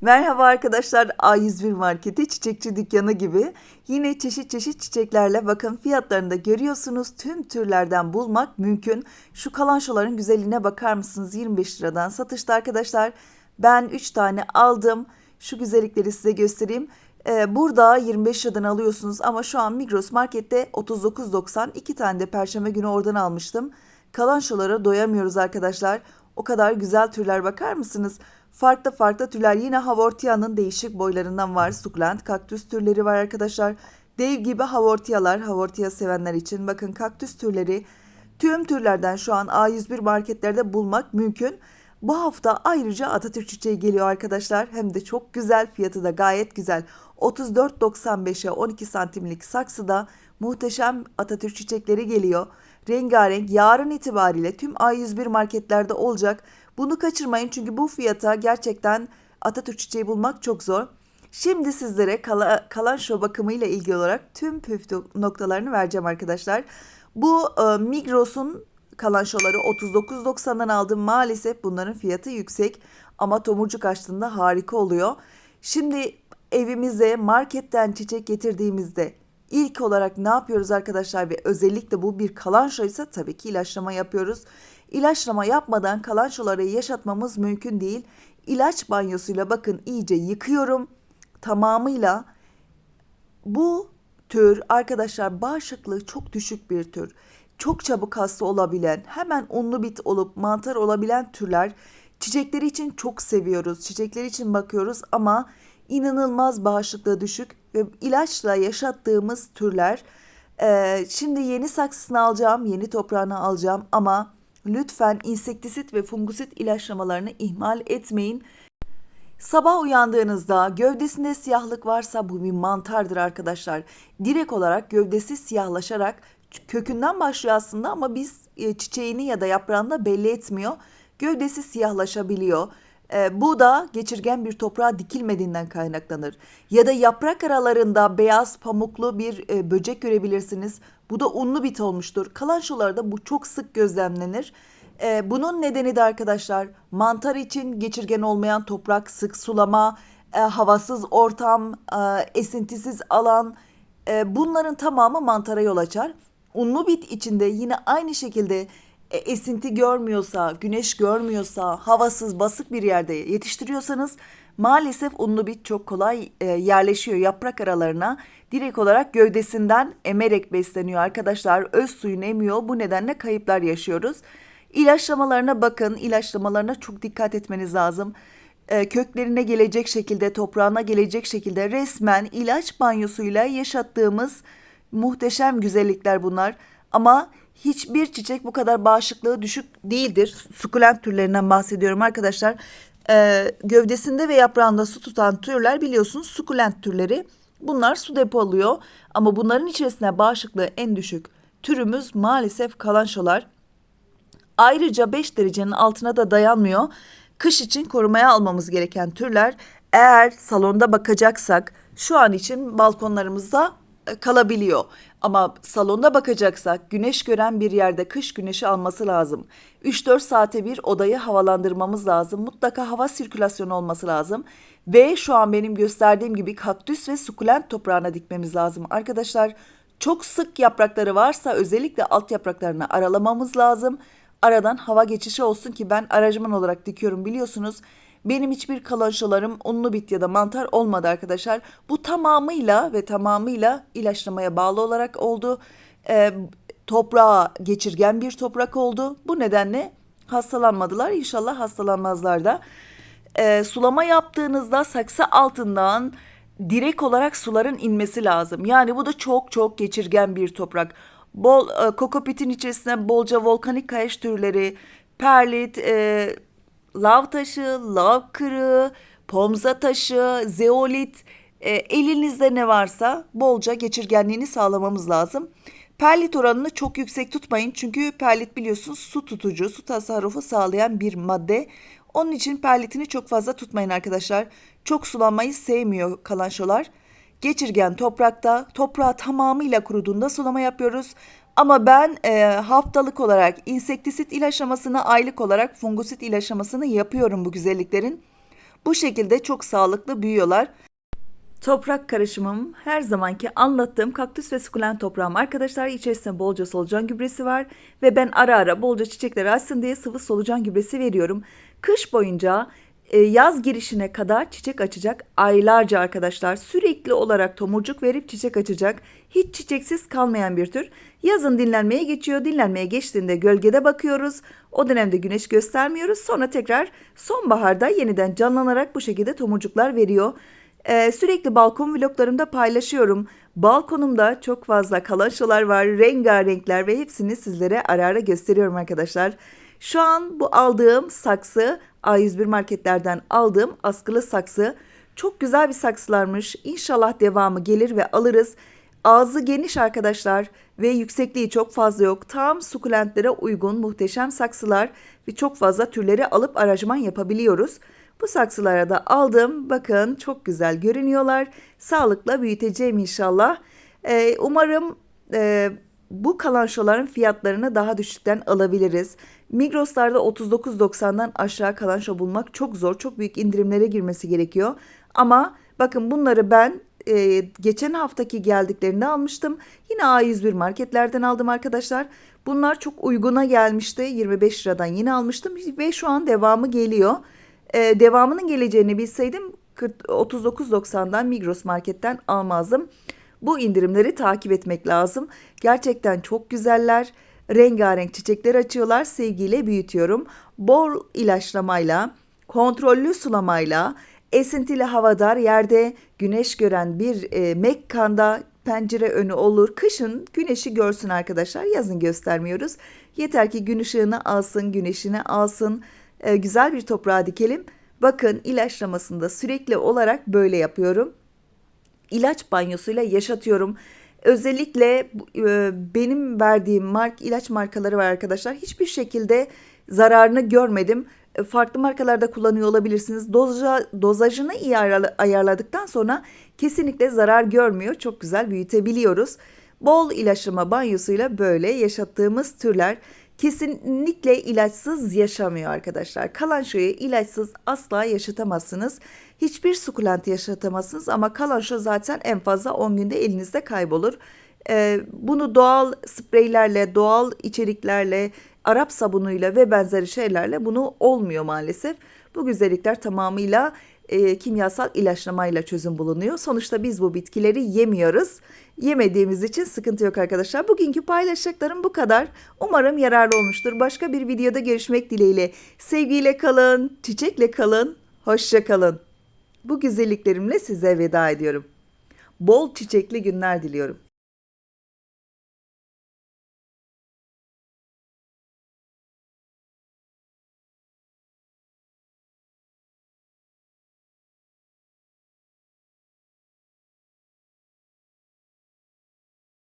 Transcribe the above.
Merhaba arkadaşlar A101 Marketi çiçekçi dükkanı gibi yine çeşit çeşit çiçeklerle bakın fiyatlarını da görüyorsunuz tüm türlerden bulmak mümkün. Şu kalançoların güzelliğine bakar mısınız 25 liradan satışta arkadaşlar ben 3 tane aldım şu güzellikleri size göstereyim. Ee, burada 25 liradan alıyorsunuz ama şu an Migros Market'te 39.90 iki tane de perşembe günü oradan almıştım. Kalançolara doyamıyoruz arkadaşlar. O kadar güzel türler bakar mısınız? Farklı farklı türler yine havortiyanın değişik boylarından var. Sukulent, kaktüs türleri var arkadaşlar. Dev gibi havortiyalar, havortiya sevenler için. Bakın kaktüs türleri tüm türlerden şu an A101 marketlerde bulmak mümkün. Bu hafta ayrıca Atatürk çiçeği geliyor arkadaşlar. Hem de çok güzel fiyatı da gayet güzel. 34.95'e 12 santimlik saksıda muhteşem Atatürk çiçekleri geliyor. Rengarenk yarın itibariyle tüm A101 marketlerde olacak. Bunu kaçırmayın çünkü bu fiyata gerçekten Atatürk çiçeği bulmak çok zor. Şimdi sizlere kala, kalan şo bakımıyla ilgili olarak tüm püf noktalarını vereceğim arkadaşlar. Bu e, Migros'un kalan şoları 39.90'dan aldım. Maalesef bunların fiyatı yüksek ama tomurcuk açtığında harika oluyor. Şimdi evimize marketten çiçek getirdiğimizde ilk olarak ne yapıyoruz arkadaşlar ve özellikle bu bir kalanço ise tabii ki ilaçlama yapıyoruz. İlaçlama yapmadan kalançoları yaşatmamız mümkün değil. İlaç banyosuyla bakın iyice yıkıyorum. Tamamıyla bu tür arkadaşlar bağışıklığı çok düşük bir tür. Çok çabuk hasta olabilen, hemen unlu bit olup mantar olabilen türler çiçekleri için çok seviyoruz. Çiçekler için bakıyoruz ama inanılmaz bağışıklığı düşük ve ilaçla yaşattığımız türler. Ee, şimdi yeni saksısını alacağım, yeni toprağını alacağım ama lütfen insektisit ve fungusit ilaçlamalarını ihmal etmeyin. Sabah uyandığınızda gövdesinde siyahlık varsa bu bir mantardır arkadaşlar. Direkt olarak gövdesi siyahlaşarak kökünden başlıyor aslında ama biz e, çiçeğini ya da yaprağını belli etmiyor. Gövdesi siyahlaşabiliyor. E, bu da geçirgen bir toprağa dikilmediğinden kaynaklanır. Ya da yaprak aralarında beyaz pamuklu bir e, böcek görebilirsiniz. Bu da unlu bit olmuştur. Kalan şolarda bu çok sık gözlemlenir. E, bunun nedeni de arkadaşlar mantar için geçirgen olmayan toprak, sık sulama, e, havasız ortam, e, esintisiz alan e, bunların tamamı mantara yol açar. Unlu bit içinde yine aynı şekilde e, esinti görmüyorsa, güneş görmüyorsa, havasız, basık bir yerde yetiştiriyorsanız maalesef unlu bit çok kolay e, yerleşiyor yaprak aralarına. Direkt olarak gövdesinden emerek besleniyor arkadaşlar. Öz suyunu emiyor. Bu nedenle kayıplar yaşıyoruz. İlaçlamalarına bakın. İlaçlamalarına çok dikkat etmeniz lazım. E, köklerine gelecek şekilde, toprağına gelecek şekilde resmen ilaç banyosuyla yaşattığımız muhteşem güzellikler bunlar. Ama hiçbir çiçek bu kadar bağışıklığı düşük değildir. Sukulent türlerinden bahsediyorum arkadaşlar. Ee, gövdesinde ve yaprağında su tutan türler biliyorsunuz sukulent türleri. Bunlar su depoluyor ama bunların içerisinde bağışıklığı en düşük türümüz maalesef kalançolar. Ayrıca 5 derecenin altına da dayanmıyor. Kış için korumaya almamız gereken türler eğer salonda bakacaksak şu an için balkonlarımızda kalabiliyor. Ama salonda bakacaksak güneş gören bir yerde kış güneşi alması lazım. 3-4 saate bir odayı havalandırmamız lazım. Mutlaka hava sirkülasyonu olması lazım. Ve şu an benim gösterdiğim gibi kaktüs ve sukulent toprağına dikmemiz lazım. Arkadaşlar çok sık yaprakları varsa özellikle alt yapraklarını aralamamız lazım. Aradan hava geçişi olsun ki ben aracımın olarak dikiyorum biliyorsunuz. Benim hiçbir kalançalarım unlu bit ya da mantar olmadı arkadaşlar. Bu tamamıyla ve tamamıyla ilaçlamaya bağlı olarak oldu. E, toprağa geçirgen bir toprak oldu. Bu nedenle hastalanmadılar. İnşallah hastalanmazlar da. E, sulama yaptığınızda saksı altından direkt olarak suların inmesi lazım. Yani bu da çok çok geçirgen bir toprak. Bol e, kokopitin içerisine bolca volkanik kayaç türleri, perlit, e, lav taşı, lav kırığı, pomza taşı, zeolit, e, elinizde ne varsa bolca geçirgenliğini sağlamamız lazım. Perlit oranını çok yüksek tutmayın çünkü perlit biliyorsunuz su tutucu, su tasarrufu sağlayan bir madde. Onun için perlitini çok fazla tutmayın arkadaşlar. Çok sulanmayı sevmiyor kalançolar. Geçirgen toprakta, toprağı tamamıyla kuruduğunda sulama yapıyoruz. Ama ben e, haftalık olarak insektisit ilaçlamasını, aylık olarak fungusit ilaçlamasını yapıyorum bu güzelliklerin. Bu şekilde çok sağlıklı büyüyorlar. Toprak karışımım her zamanki anlattığım kaktüs ve sukulent toprağım arkadaşlar. İçerisinde bolca solucan gübresi var ve ben ara ara bolca çiçekler açsın diye sıvı solucan gübresi veriyorum. Kış boyunca yaz girişine kadar çiçek açacak aylarca arkadaşlar. Sürekli olarak tomurcuk verip çiçek açacak. Hiç çiçeksiz kalmayan bir tür. Yazın dinlenmeye geçiyor. Dinlenmeye geçtiğinde gölgede bakıyoruz. O dönemde güneş göstermiyoruz. Sonra tekrar sonbaharda yeniden canlanarak bu şekilde tomurcuklar veriyor. Ee, sürekli balkon vloglarımda paylaşıyorum. Balkonumda çok fazla kalaşalar var, rengarenkler ve hepsini sizlere ara ara gösteriyorum arkadaşlar. Şu an bu aldığım saksı A101 marketlerden aldığım askılı saksı. Çok güzel bir saksılarmış. İnşallah devamı gelir ve alırız. Ağzı geniş arkadaşlar ve yüksekliği çok fazla yok. Tam sukulentlere uygun muhteşem saksılar ve çok fazla türleri alıp aranjman yapabiliyoruz. Bu saksılara da aldım. Bakın çok güzel görünüyorlar. Sağlıkla büyüteceğim inşallah. Ee, umarım e, bu kalançoların fiyatlarını daha düşükten alabiliriz. Migros'larda 39.90'dan aşağı kalanço bulmak çok zor. Çok büyük indirimlere girmesi gerekiyor. Ama bakın bunları ben e, geçen haftaki geldiklerinde almıştım. Yine A101 marketlerden aldım arkadaşlar. Bunlar çok uyguna gelmişti. 25 liradan yine almıştım ve şu an devamı geliyor. Ee, devamının geleceğini bilseydim 40 39.90'dan Migros marketten almazdım. Bu indirimleri takip etmek lazım. Gerçekten çok güzeller. Rengarenk çiçekler açıyorlar. Sevgiyle büyütüyorum. Bol ilaçlamayla, kontrollü sulamayla, esintili havadar yerde güneş gören bir e, mekkanda pencere önü olur. Kışın güneşi görsün arkadaşlar. Yazın göstermiyoruz. Yeter ki gün ışığını alsın, güneşini alsın. E, güzel bir toprağa dikelim. Bakın ilaçlamasında sürekli olarak böyle yapıyorum. İlaç banyosuyla yaşatıyorum. Özellikle e, benim verdiğim mark ilaç markaları var arkadaşlar. Hiçbir şekilde zararını görmedim. E, farklı markalarda kullanıyor olabilirsiniz. Doza, dozajını iyi ayarladıktan sonra kesinlikle zarar görmüyor. Çok güzel büyütebiliyoruz. Bol ilaçlama banyosuyla böyle yaşattığımız türler kesinlikle ilaçsız yaşamıyor arkadaşlar. Kalançoyu ilaçsız asla yaşatamazsınız. Hiçbir sukulent yaşatamazsınız ama kalanço zaten en fazla 10 günde elinizde kaybolur. Ee, bunu doğal spreylerle, doğal içeriklerle, Arap sabunuyla ve benzeri şeylerle bunu olmuyor maalesef. Bu güzellikler tamamıyla e, kimyasal ilaçlamayla çözüm bulunuyor. Sonuçta biz bu bitkileri yemiyoruz. Yemediğimiz için sıkıntı yok arkadaşlar. Bugünkü paylaşacaklarım bu kadar. Umarım yararlı olmuştur. Başka bir videoda görüşmek dileğiyle. Sevgiyle kalın, çiçekle kalın, hoşça kalın. Bu güzelliklerimle size veda ediyorum. Bol çiçekli günler diliyorum.